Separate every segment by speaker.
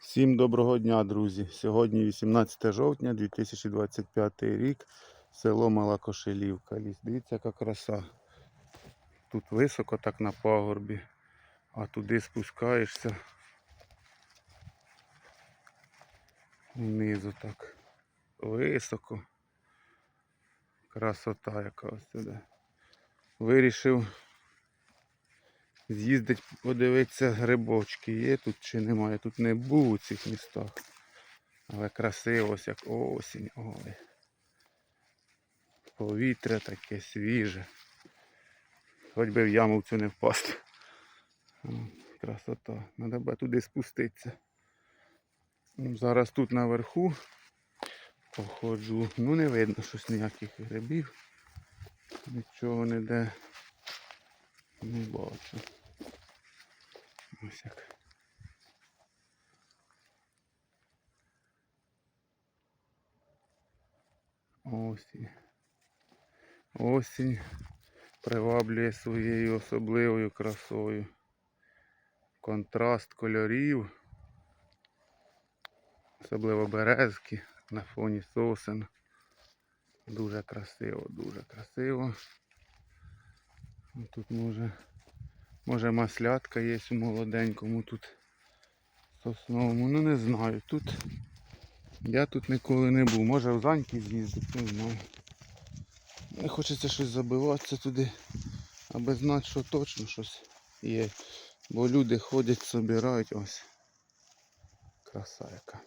Speaker 1: Всім доброго дня, друзі. Сьогодні 18 жовтня 2025 рік. Село Мала Кошелівка. Ліс. Дивіться, яка краса. Тут високо так на пагорбі, а туди спускаєшся. Внизу так. Високо. Красота яка ось туди. Вирішив з'їздить подивитися грибочки. Є тут чи немає. Тут не був у цих містах. Але красиво, ось як осінь. Ой. Повітря таке свіже. Хоч би в яму в цю не впасти. Красота. Треба туди спуститися. Ну, Зараз тут наверху походжу. Ну не видно щось ніяких грибів. Нічого не де не бачу. Осінь. Осінь приваблює своєю особливою красою. Контраст кольорів. Особливо березки на фоні сосен. Дуже красиво, дуже красиво. Тут може, може маслятка є у молоденькому тут сосновому. Ну не знаю. Тут я тут ніколи не був. Може в Заньки з'їздити, не знаю. Не хочеться щось забиватися туди, аби знати, що точно щось є. Бо люди ходять, собирають ось. Краса яка.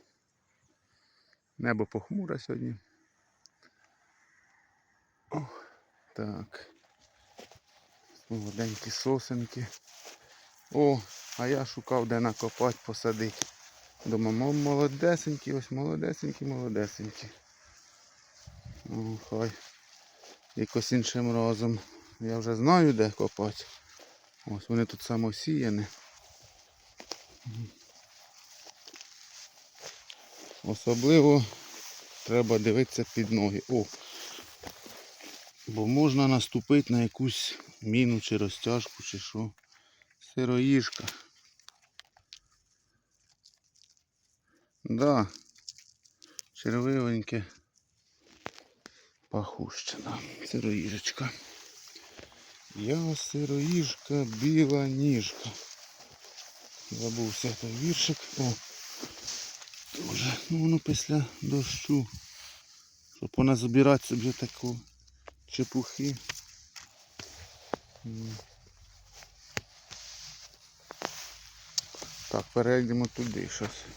Speaker 1: Небо похмуре сьогодні. Ох, так. Молоденькі сосенки. О, а я шукав де накопати, посадити. Думаю, молодесенькі, ось молодесенькі, молодесенькі. О, хай. Якось іншим разом. Я вже знаю де копати. Ось вони тут самосіяні. Особливо треба дивитися під ноги. О! Бо можна наступити на якусь міну чи розтяжку, чи що. Сироїжка. Да. Червивеньке. Пахущина. Сироїжечка. Я сироїжка, біла ніжка. Забувся той віршик. О! Дуже. Ну воно після дощу. Щоб вона забирати собі таку чепухи. Так, перейдемо туди щось.